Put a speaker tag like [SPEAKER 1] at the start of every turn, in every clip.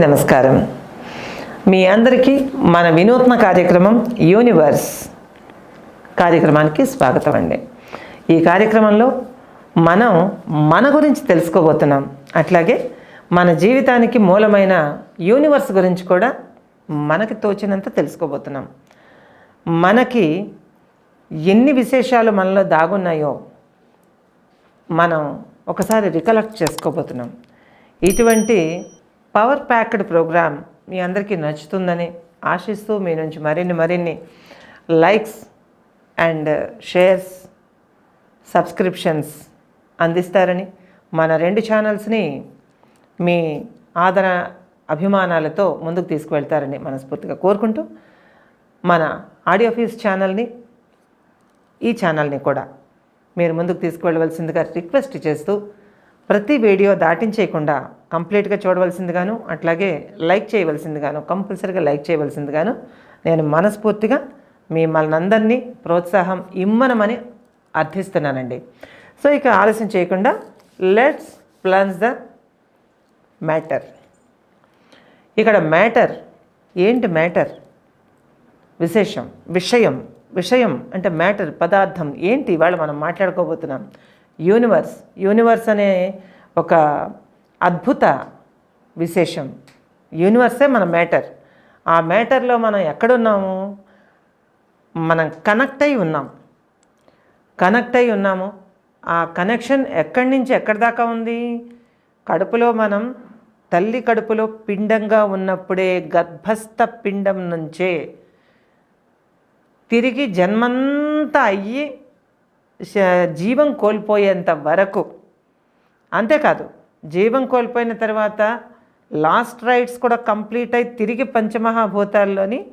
[SPEAKER 1] నమస్కారం. మీ అందరికీ మన వినూత్న కార్యక్రమం యూనివర్స్ కార్యక్రమానికి స్వాగతం అండి. ఈ కార్యక్రమంలో మనం మన గురించి తెలుసుకోబోతున్నాం. అట్లాగే మన జీవితానికి మూలమైన యూనివర్స్ గురించి కూడా మనకి తోచినంత తెలుసుకోబోతున్నాం. మనకి ఎన్ని విశేషాలు మనలో దాగున్నాయో మనం ఒకసారి రికలెక్ట్ చేసుకోబోతున్నాం. ఇటువంటి పవర్ ప్యాక్డ్ ప్రోగ్రామ్ మీ అందరికీ నచ్చుతుందని ఆశిస్తూ మీ నుంచి మరిన్ని మరిన్ని లైక్స్ అండ్ షేర్స్ సబ్స్క్రిప్షన్స్ అందిస్తారని మన రెండు ఛానల్స్ని మీ ఆదర అభిమానాలతో ముందుకు తీసుకువెళ్తారని మనస్ఫూర్తిగా కోరుకుంటూ మన ఆడియోఫీస్ ఛానల్ని ఈ ఛానల్ని కూడా మీరు ముందుకు తీసుకువెళ్ళవలసిందిగా రిక్వెస్ట్ చేస్తూ ప్రతి వీడియో దాటించేయకుండా కంప్లీట్గా చూడవలసిందిగాను అట్లాగే లైక్ చేయవలసిందిగాను కంపల్సరీగా లైక్ చేయవలసిందిగాను నేను మనస్ఫూర్తిగా మిమ్మల్ని అందరినీ ప్రోత్సాహం ఇమ్మనమని అర్థిస్తున్నానండి. సో ఇక ఆలస్యం చేయకుండా లెట్స్ ప్లాన్స్ ద మ్యాటర్. ఇక్కడ మ్యాటర్ ఏంటి మ్యాటర్? విశేషం విషయం విషయం అంటే మ్యాటర్ పదార్థం ఏంటి? ఇవాళ మనం మాట్లాడుకోబోతున్నాం. యూనివర్స్. యూనివర్స్ అనే ఒక అద్భుత విశేషం. యూనివర్సే మన మ్యాటర్. ఆ మ్యాటర్లో మనం ఎక్కడున్నాము? మనం కనెక్ట్ అయి ఉన్నాం. కనెక్ట్ అయి ఉన్నాము. ఆ కనెక్షన్ ఎక్కడి నుంచి ఎక్కడి దాకా ఉంది? కడుపులో మనం తల్లి కడుపులో పిండంగా ఉన్నప్పుడే గర్భస్థ పిండం నుంచే తిరిగి జన్మంతా అయ్యి జీవం కోల్పోయేంత వరకు. అంతేకాదు జీవం కోల్పోయిన తర్వాత లాస్ట్ రైట్స్ కూడా కంప్లీట్ అయి తిరిగి పంచమహాభూతాల్లోని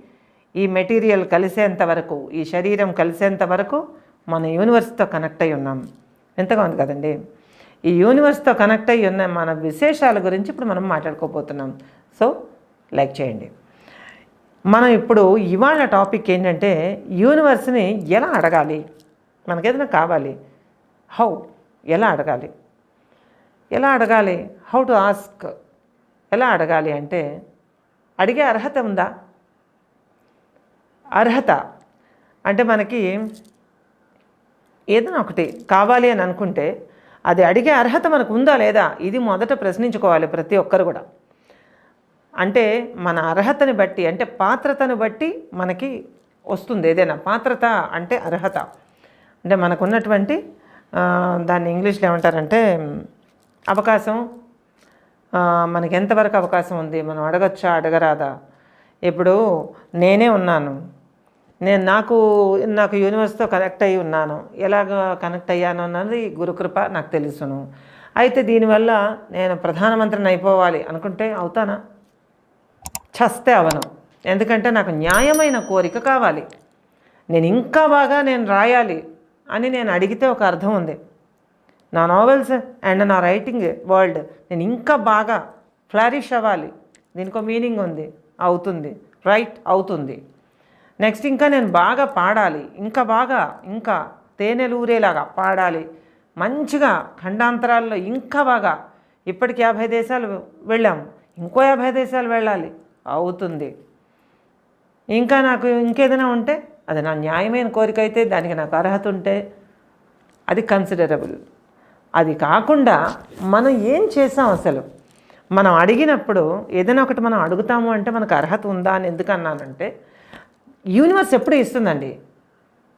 [SPEAKER 1] ఈ మెటీరియల్ కలిసేంత వరకు ఈ శరీరం కలిసేంత వరకు మన యూనివర్స్తో కనెక్ట్ అయి ఉన్నాం. ఎంతగా ఉంది కదండి? ఈ యూనివర్స్తో కనెక్ట్ అయి ఉన్న మన విశేషాల గురించి ఇప్పుడు మనం మాట్లాడుకోబోతున్నాం. సో లైక్ చేయండి. మనం ఇప్పుడు ఇవాళ టాపిక్ ఏంటంటే యూనివర్స్ని ఎలా అడగాలి? మనకేదైనా కావాలి. హౌ? ఎలా అడగాలి? ఎలా అడగాలి? How to ask? ఎలా అడగాలి అంటే అడిగే అర్హత ఉందా? అర్హత. అంటే మనకి ఏదైనా ఒకటి కావాలి అని అనుకుంటే అది అడిగే అర్హత మనకు ఉందా లేదా? ఇది మొదట ప్రశ్నించుకోవాలి ప్రతి ఒక్కరు కూడా. అంటే మన అర్హతని బట్టి అంటే పాత్రతను బట్టి మనకి వస్తుంది ఏదైనా. పాత్రత అంటే అర్హత. అంటే మనకున్నటువంటి దాన్ని ఇంగ్లీష్లో ఏమంటారంటే అవకాశం మనకి ఎంతవరకు అవకాశం ఉంది మనం అడగచ్చా అడగరాదా? ఇప్పుడు నేనే ఉన్నాను. నేను నాకు నాకు యూనివర్స్తో కనెక్ట్ అయ్యి ఉన్నాను. ఎలాగ కనెక్ట్ అయ్యాను అన్నది గురుకృప నాకు తెలుసును. అయితే దీనివల్ల నేను ప్రధానమంత్రిని అయిపోవాలి అనుకుంటే అవుతానా? చస్తే అవను. ఎందుకంటే నాకు న్యాయమైన కోరిక కావాలి. నేను ఇంకా బాగా నేను రాయాలి. అని నేను అడిగితే ఒక అర్థం ఉంది. నా నావెల్స్ అండ్ నా రైటింగ్ వరల్డ్ నేను ఇంకా బాగా ఫ్లారిష్ అవ్వాలి. దీనికి మీనింగ్ ఉంది అవుతుంది రైట్ అవుతుంది. నెక్స్ట్ ఇంకా నేను బాగా పాడాలి. ఇంకా బాగా ఇంకా తేనెలు ఊరేలాగా పాడాలి. మంచిగా ఖండాంతరాల్లో ఇంకా బాగా. ఇప్పటికి యాభై దేశాలు వెళ్ళాము ఇంకో యాభై దేశాలు వెళ్ళాలి. అవుతుంది. ఇంకా నాకు ఇంకేదైనా ఉంటే అది నా న్యాయమైన కోరిక అయితే దానికి నాకు అర్హత ఉంటే అది కన్సిడరబుల్ అది కాకుండా మనం ఏం చేసాం అసలు? మనం అడిగినప్పుడు ఏదైనా ఒకటి మనం అడుగుతాము అంటే మనకు అర్హత ఉందా అని ఎందుకు అన్నానంటే యూనివర్స్ ఎప్పుడు ఇస్తుందండి?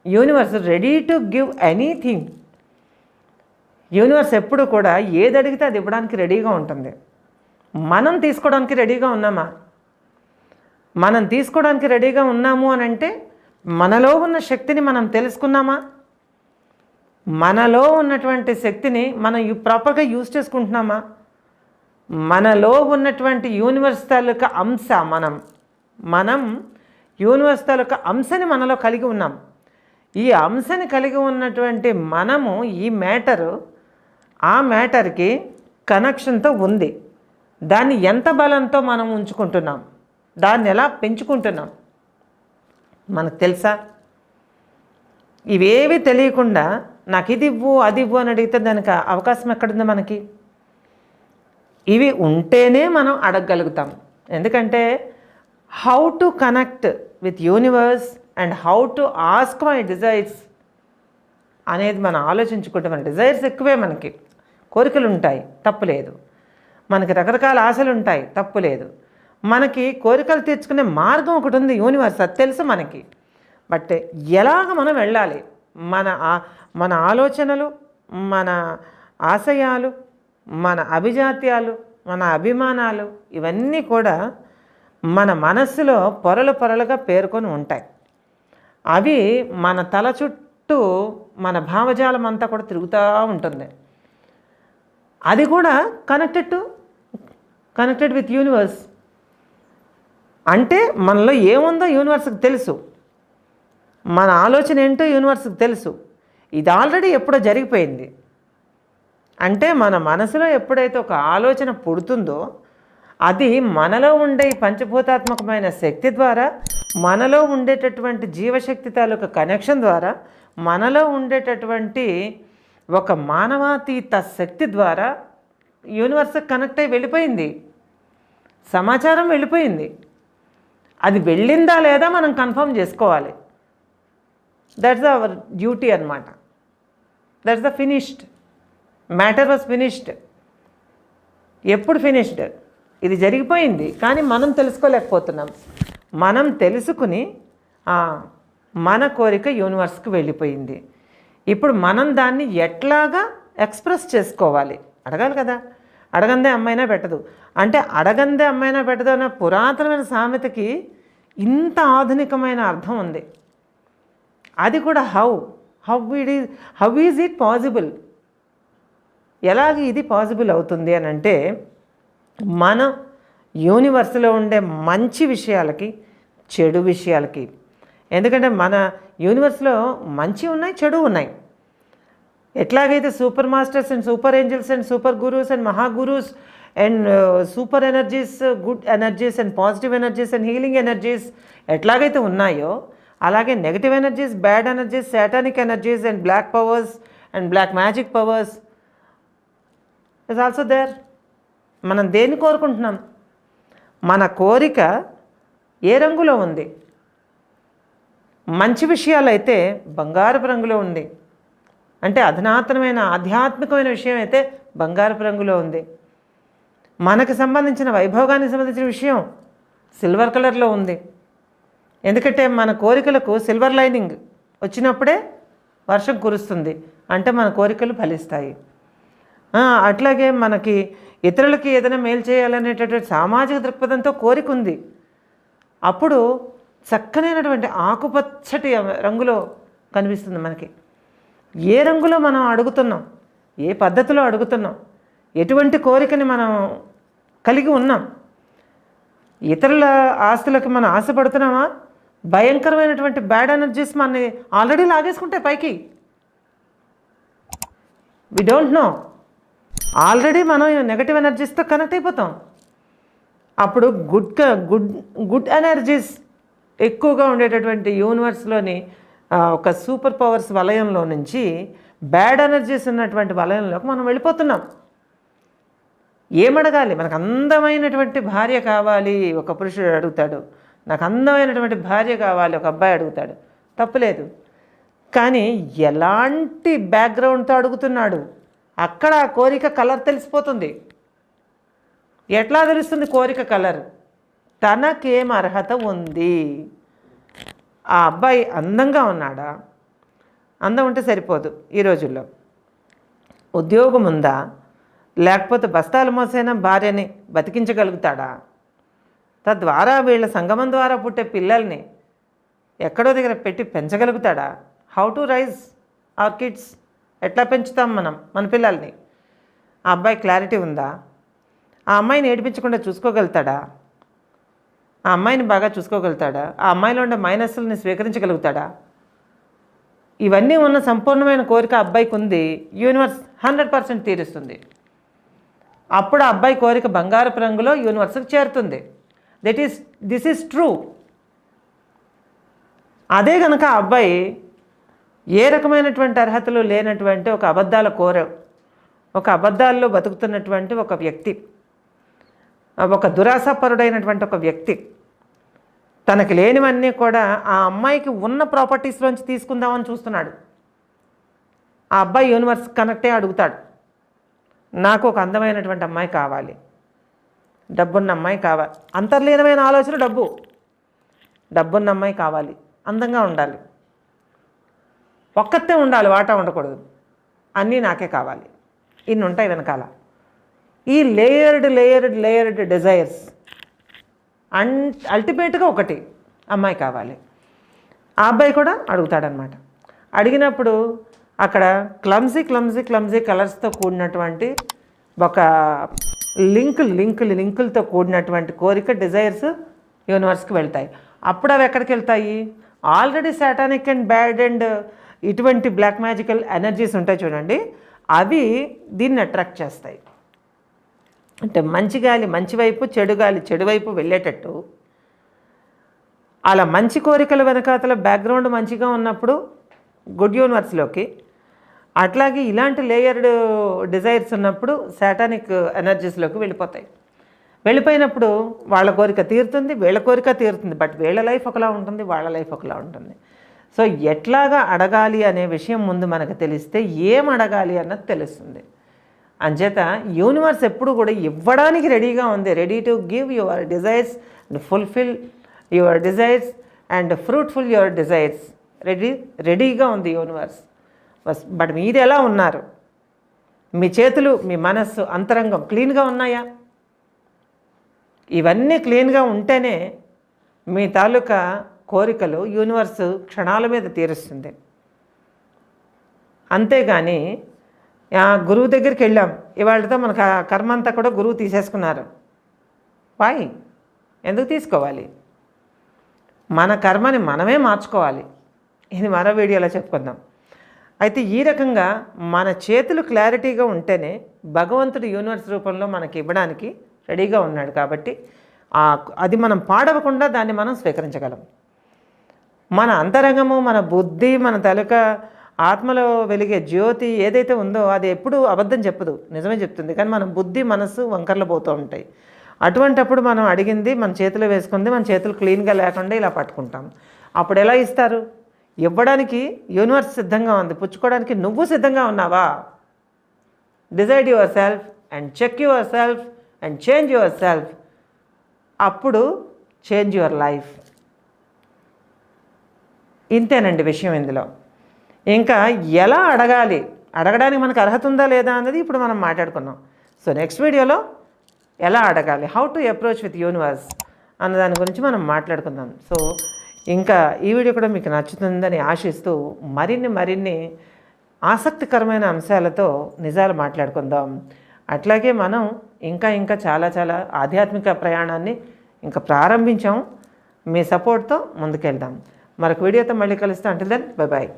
[SPEAKER 1] Universe ready to give anything universe ఎప్పుడు కూడా ఏది అడిగితే అది ఇవ్వడానికి రెడీగా ఉంటుంది. మనం తీసుకోవడానికి రెడీగా ఉన్నామా? మనం తీసుకోవడానికి రెడీగా ఉన్నాము అని అంటే మనలో ఉన్న శక్తిని మనం తెలుసుకున్నామా? మనలో ఉన్నటువంటి శక్తిని మనం ప్రాపర్గా యూజ్ చేసుకుంటున్నామా? మనలో ఉన్నటువంటి యూనివర్స్ తాలూకా అంశ మనం మనం యూనివర్స్ తాలూకా అంశని మనలో కలిగి ఉన్నాం. ఈ అంశని కలిగి ఉన్నటువంటి మనము ఈ మ్యాటరు ఆ మ్యాటర్కి కనెక్షన్తో ఉంది. దాన్ని ఎంత బలంతో మనం ఉంచుకుంటున్నాం? దాన్ని ఎలా పెంచుకుంటున్నాం? మనకు తెలుసా? ఇవేవి తెలియకుండా నాకు ఇది ఇవ్వు అది ఇవ్వు అని అడిగితే దానికి అవకాశం ఎక్కడుంది మనకి? ఇవి ఉంటేనే మనం అడగగలుగుతాం. ఎందుకంటే how to connect with universe and how to ask my desires అనేది మనం ఆలోచించుకుంటే మన డిజైర్స్ ఎక్కువే మనకి. కోరికలు ఉంటాయి తప్పులేదు మనకి రకరకాల ఆశలు ఉంటాయి తప్పులేదు మనకి కోరికలు తీర్చుకునే మార్గం ఒకటి ఉంది. యూనివర్స్ అది తెలుసు మనకి. బట్ ఎలాగ మనం వెళ్ళాలి? మన ఆ- మన ఆలోచనలు మన ఆశయాలు మన అభిజాత్యాలు మన అభిమానాలు ఇవన్నీ కూడా మన మనస్సులో పొరలు పొరలుగా పేర్కొని ఉంటాయి. అవి మన తల చుట్టూ మన భావజాలం అంతా కూడా తిరుగుతూ ఉంటుంది. అది కూడా connected to connected with universe అంటే మనలో ఏముందో యూనివర్స్కి తెలుసు. మన ఆలోచన ఏంటో యూనివర్స్కి తెలుసు. ఇది ఆల్రెడీ ఎప్పుడో జరిగిపోయింది. అంటే మన మనసులో ఎప్పుడైతే ఒక ఆలోచన పుడుతుందో అది మనలో ఉండే పంచభూతాత్మకమైన శక్తి ద్వారా మనలో ఉండేటటువంటి జీవశక్తి తాలూకు కనెక్షన్ ద్వారా మనలో ఉండేటటువంటి ఒక మానవాతీత శక్తి ద్వారా యూనివర్స్కి కనెక్ట్ అయి వెళ్ళిపోయింది. సమాచారం వెళ్ళిపోయింది. అది వెళ్ళిందా లేదా మనం కన్ఫర్మ్ చేసుకోవాలి. దట్స్ అవర్ డ్యూటీ అనమాట that's the finished matter was finished ఎప్పుడు ఫినిష్డ్ ఇది జరిగిపోయింది కానీ మనం తెలుసుకోలేకపోతున్నాం. మనం తెలుసుకుని మన కోరిక యూనివర్స్కి వెళ్ళిపోయింది. ఇప్పుడు మనం దాన్ని ఎట్లాగా ఎక్స్ప్రెస్ చేసుకోవాలి? అడగాలి కదా. అడగందే అమ్మైనా పెట్టదు. అంటే అడగందే అమ్మైనా పెట్టదు పురాతనమైన సామెతకి ఇంత ఆధునికమైన అర్థం ఉంది. అది కూడా how how it is how is it possible ఎలాగ ఇది పాసిబుల్ అవుతుంది అని అంటే మన యూనివర్స్లో ఉండే మంచి విషయాలకి చెడు విషయాలకి. ఎందుకంటే మన యూనివర్స్లో మంచి ఉన్నాయి చెడు ఉన్నాయి. ఎట్లాగైతే super masters and super angels and super gurus and మహాగురూస్ and super energies good energies and positive energies and healing energies ఎట్లాగైతే ఉన్నాయో అలాగే negative energies bad energies satanic energies and black powers and black magic powers is also there మనం దేన్ని కోరుకుంటున్నాం? మన కోరిక ఏ రంగులో ఉంది? మంచి విషయాలైతే బంగారపు రంగులో ఉంది. అంటే అధునాతనమైన ఆధ్యాత్మికమైన విషయం అయితే బంగారపు రంగులో ఉంది. మనకు సంబంధించిన వైభోగానికి సంబంధించిన విషయం సిల్వర్ కలర్లో ఉంది. ఎందుకంటే మన కోరికలకు సిల్వర్ లైనింగ్ వచ్చినప్పుడే వర్షం కురుస్తుంది. అంటే మన కోరికలు ఫలిస్తాయి. అట్లాగే మనకి ఇతరులకి ఏదైనా మేలు చేయాలనేటటువంటి సామాజిక దృక్పథంతో కోరిక ఉంది. అప్పుడు చక్కనైనటువంటి ఆకుపచ్చటి రంగులో కనిపిస్తుంది మనకి. ఏ రంగులో మనం అడుగుతున్నాం? ఏ పద్ధతిలో అడుగుతున్నాం? ఎటువంటి కోరికని మనం కలిగి ఉన్నాం. ఇతరుల ఆస్తులకు మనం ఆశపడుతున్నామా? భయంకరమైనటువంటి బ్యాడ్ ఎనర్జీస్ మనని ఆల్రెడీ లాగేసుకుంటే పైకి. వి డోంట్ నో ఆల్రెడీ మనం నెగటివ్ ఎనర్జీస్తో కనెక్ట్ అయిపోతాం. అప్పుడు గుడ్ గుడ్ గుడ్ ఎనర్జీస్ ఎక్కువగా ఉండేటటువంటి యూనివర్స్లోని ఒక సూపర్ పవర్స్ వలయంలో నుంచి బ్యాడ్ ఎనర్జీస్ ఉన్నటువంటి వలయంలోకి మనం వెళ్ళిపోతున్నాం. ఏమడగాలి? మనకు అందమైనటువంటి భార్య కావాలి ఒక పురుషుడు అడుగుతాడు. నాకు అందమైనటువంటి భార్య కావాలి ఒక అబ్బాయి అడుగుతాడు. తప్పులేదు. కానీ ఎలాంటి బ్యాక్గ్రౌండ్తో అడుగుతున్నాడు? అక్కడ ఆ కోరిక కలర్ తెలిసిపోతుంది. ఎట్లా తెలుస్తుంది కోరిక కలర్? తనకేం అర్హత ఉంది? ఆ అబ్బాయి అందంగా ఉన్నాడా? అందం ఉంటే సరిపోదు ఈ రోజుల్లో. ఉద్యోగం ఉందా? లేకపోతే బస్తాలు మోసైన భార్యని బతికించగలుగుతాడా? తద్వారా వీళ్ళ సంగమం ద్వారా పుట్టే పిల్లల్ని ఎక్కడో దగ్గర పెట్టి పెంచగలుగుతాడా? How to raise our kids ఎట్లా పెంచుతాం మనం మన పిల్లల్ని? ఆ అబ్బాయి క్లారిటీ ఉందా? ఆ అమ్మాయిని ఏడిపించకుండా చూసుకోగలుగుతాడా? ఆ అమ్మాయిని బాగా చూసుకోగలుగుతాడా? ఆ అమ్మాయిలో ఉండే మైనస్లని స్వీకరించగలుగుతాడా? ఇవన్నీ ఉన్న సంపూర్ణమైన కోరిక అబ్బాయికి ఉంది. యూనివర్స్ హండ్రెడ్ పర్సెంట్ తీరుస్తుంది. అప్పుడు ఆ అబ్బాయి కోరిక బంగారపు రంగులో యూనివర్స్కి చేరుతుంది. That is this is true అదే కనుక అబ్బాయి ఏ రకమైనటువంటి అర్హతలు లేనటువంటి ఒక అబద్ధాల కోర ఒక అబద్ధాల్లో బతుకుతున్నటువంటి ఒక వ్యక్తి ఒక దురాసపరుడైనటువంటి ఒక వ్యక్తి తనకి లేనివన్నీ కూడా ఆ అమ్మాయికి ఉన్న ప్రాపర్టీస్లోంచి తీసుకుందామని చూస్తున్నాడు. ఆ అబ్బాయి యూనివర్స్ కనెక్టే అడుగుతాడు. నాకు ఒక అందమైనటువంటి అమ్మాయి కావాలి. డబ్బున్న అమ్మాయి కావాలి అంతర్లీనమైన ఆలోచన డబ్బు. డబ్బున్న అమ్మాయి కావాలి. అందంగా ఉండాలి. ఒక్కతే ఉండాలి వాటా ఉండకూడదు. అన్నీ నాకే కావాలి. ఇన్ని ఉంటాయి వెనకాల. ఈ layered layered layered desires and అల్టిమేట్గా ఒకటి అమ్మాయి కావాలి. ఆ అబ్బాయి కూడా అడుగుతాడనమాట అడిగినప్పుడు అక్కడ క్లమ్జీ క్లమ్జీ క్లమ్జీ కలర్స్తో కూడినటువంటి ఒక లింక్ లింకులు లింకులతో కూడినటువంటి కోరిక డిజైర్స్ యూనివర్స్కి వెళ్తాయి. అప్పుడు అవి ఎక్కడికి వెళ్తాయి? Already satanic and bad and ఇటువంటి బ్లాక్ మ్యాజికల్ ఎనర్జీస్ ఉంటాయి చూడండి. అవి దీన్ని అట్రాక్ట్ చేస్తాయి. అంటే మంచి గాలి మంచి వైపు చెడు గాలి చెడు వైపు వెళ్ళేటట్టు అలా మంచి కోరికల వెనకాతల బ్యాక్గ్రౌండ్ మంచిగా ఉన్నప్పుడు గుడ్ యూనివర్స్లోకి అట్లాగే ఇలాంటి లేయర్డ్ డిజైర్స్ ఉన్నప్పుడు సాటానిక్ ఎనర్జీస్లోకి వెళ్ళిపోతాయి. వెళ్ళిపోయినప్పుడు వాళ్ళ కోరిక తీరుతుంది వీళ్ళ కోరిక తీరుతుంది. బట్ వీళ్ళ లైఫ్ ఒకలా ఉంటుంది వాళ్ళ లైఫ్ ఒకలా ఉంటుంది. సో ఎట్లాగా అడగాలి అనే విషయం ముందు మనకు తెలిస్తే ఏం అడగాలి అన్నది తెలుస్తుంది. అంచేత యూనివర్స్ ఎప్పుడు కూడా ఇవ్వడానికి రెడీగా ఉంది. Ready to give your desires and fulfil your desires and fruitful your desires ready రెడీగా ఉంది యూనివర్స్. బట్ మీరు ఎలా ఉన్నారు? మీ చేతులు మీ మనస్సు అంతరంగం క్లీన్గా ఉన్నాయా? ఇవన్నీ క్లీన్గా ఉంటేనే మీ తాలూకా కోరికలు యూనివర్స్ క్షణాల మీద తీరుస్తుంది. అంతేగాని గురువు దగ్గరికి వెళ్ళాం. ఇవాళతో మనకు కర్మ అంతా కూడా గురువు తీసేసుకున్నారు. వాయ్ ఎందుకు తీసుకోవాలి? మన కర్మని మనమే మార్చుకోవాలి. ఇది మరో వీడియోలో చెప్పుకుందాం. అయితే ఈ రకంగా మన చేతులు క్లారిటీగా ఉంటేనే భగవంతుడు యూనివర్స్ రూపంలో మనకి ఇవ్వడానికి రెడీగా ఉన్నాడు కాబట్టి అది మనం పాడవకుండా దాన్ని మనం స్వీకరించగలం. మన అంతరంగము మన బుద్ధి మన తలక ఆత్మలో వెలిగే జ్యోతి ఏదైతే ఉందో అది ఎప్పుడు అబద్ధం చెప్పదు. నిజమే చెప్తుంది. కానీ మన బుద్ధి మనసు వంకర్లు పోతూ ఉంటాయి. అటువంటప్పుడు మనం అడిగింది మన చేతిలో వేసుకుంది మన చేతులు క్లీన్గా లేకుండా ఇలా పట్టుకుంటాం. అప్పుడు ఎలా ఇస్తారు? ఇవ్వడానికి యూనివర్స్ సిద్ధంగా ఉంది. పుచ్చుకోవడానికి నువ్వు సిద్ధంగా ఉన్నావా? Decide yourself and check yourself and change yourself అప్పుడు చేంజ్ యువర్ లైఫ్ ఇంతేనండి విషయం ఇందులో. ఇంకా ఎలా అడగాలి? అడగడానికి మనకు అర్హత ఉందా లేదా అన్నది ఇప్పుడు మనం మాట్లాడుకున్నాం. సో నెక్స్ట్ వీడియోలో ఎలా అడగాలి? How to approach with universe అన్న దాని గురించి మనం మాట్లాడుకుందాం. సో ఇంకా ఈ వీడియో కూడా మీకు నచ్చుతుందని ఆశిస్తూ మరిన్ని మరిన్ని ఆసక్తికరమైన అంశాలతో నిజాలు మాట్లాడుకుందాం. అట్లాగే మనం ఇంకా ఇంకా చాలా చాలా ఆధ్యాత్మిక ప్రయాణాన్ని ఇంకా ప్రారంభించాం. మీ సపోర్ట్తో ముందుకెళ్దాం. మరొక వీడియోతో మళ్ళీ కలుస్తాం. అంటే దెన్ బాయ్